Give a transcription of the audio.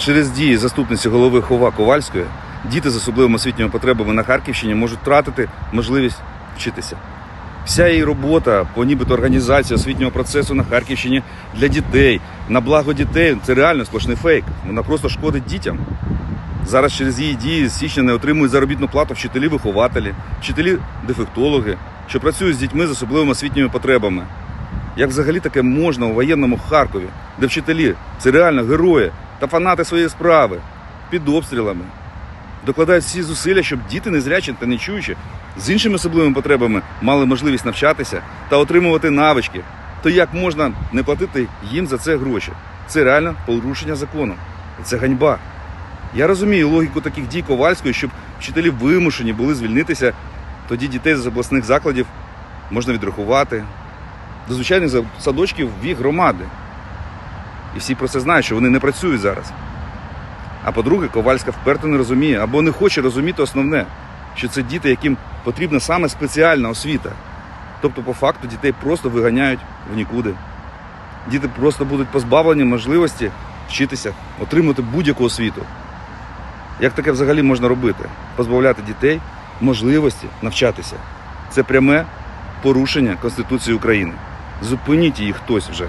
Через дії заступниці голови Хова Ковальської діти з особливими освітніми потребами на Харківщині можуть втратити можливість вчитися. Вся її робота по нібито організації освітнього процесу на Харківщині для дітей, на благо дітей це реально сплошний фейк. Вона просто шкодить дітям. Зараз через її дії з січня не отримують заробітну плату вчителі-вихователі, вчителі-дефектологи, що працюють з дітьми з особливими освітніми потребами. Як взагалі таке можна у воєнному Харкові, де вчителі це реально герої та фанати своєї справи під обстрілами, докладають всі зусилля, щоб діти незрячі та нечуючі з іншими особливими потребами мали можливість навчатися та отримувати навички. То як можна не платити їм за це гроші? Це реально порушення закону. Це ганьба. Я розумію логіку таких дій Ковальської, щоб вчителі вимушені були звільнитися, тоді дітей з обласних закладів можна відрахувати до звичайних садочків в їх громади. І всі про це знають, що вони не працюють зараз. А по-друге, Ковальська вперто не розуміє або не хоче розуміти основне, що це діти, яким потрібна саме спеціальна освіта. Тобто, по факту, дітей просто виганяють в нікуди. Діти просто будуть позбавлені можливості вчитися, отримати будь-яку освіту. Як таке взагалі можна робити? Позбавляти дітей можливості навчатися. Це пряме порушення Конституції України. Зупиніть її хтось вже.